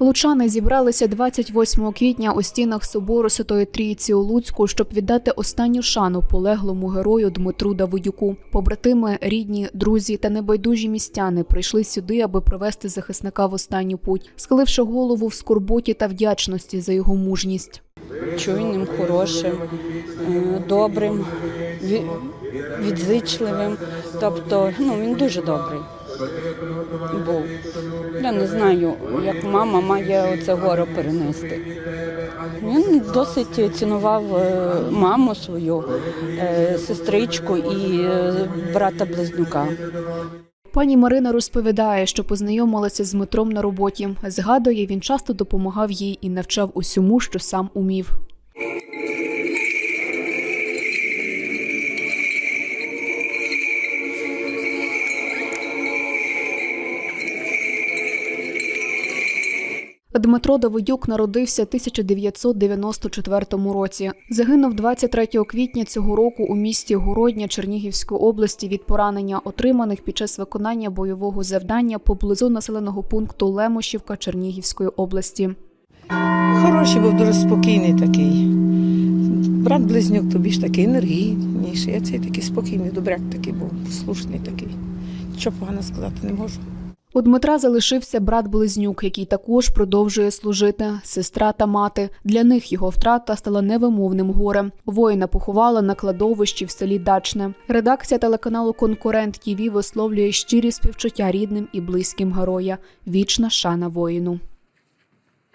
Лучани зібралися 28 квітня у стінах собору Святої Трійці у Луцьку, щоб віддати останню шану полеглому герою Дмитру Давидюку. Побратими, рідні, друзі та небайдужі містяни прийшли сюди, аби провести захисника в останню путь, схиливши голову в скорботі та вдячності за його мужність. Чуйним, хорошим, е, добрим, відзичливим. Тобто, ну він дуже добрий був. Я не знаю, як мама має оце горе перенести. Він досить цінував е, маму свою, е, сестричку і брата близнюка. Пані Марина розповідає, що познайомилася з Дмитром на роботі. Згадує, він часто допомагав їй і навчав усьому, що сам умів. Дмитро Давидюк народився 1994 році. Загинув 23 квітня цього року у місті Городня Чернігівської області від поранення, отриманих під час виконання бойового завдання поблизу населеного пункту Лемошівка Чернігівської області. Хороший був дуже спокійний такий. Брат близнюк тобі ж такий енергійніший, а цей такий спокійний, добряк такий був, послушний такий. Нічого погано сказати не можу. У Дмитра залишився брат-близнюк, який також продовжує служити, сестра та мати. Для них його втрата стала невимовним горем. Воїна поховала на кладовищі в селі Дачне. Редакція телеканалу Конкурент ТІВІ висловлює щирі співчуття рідним і близьким героя. Вічна шана воїну.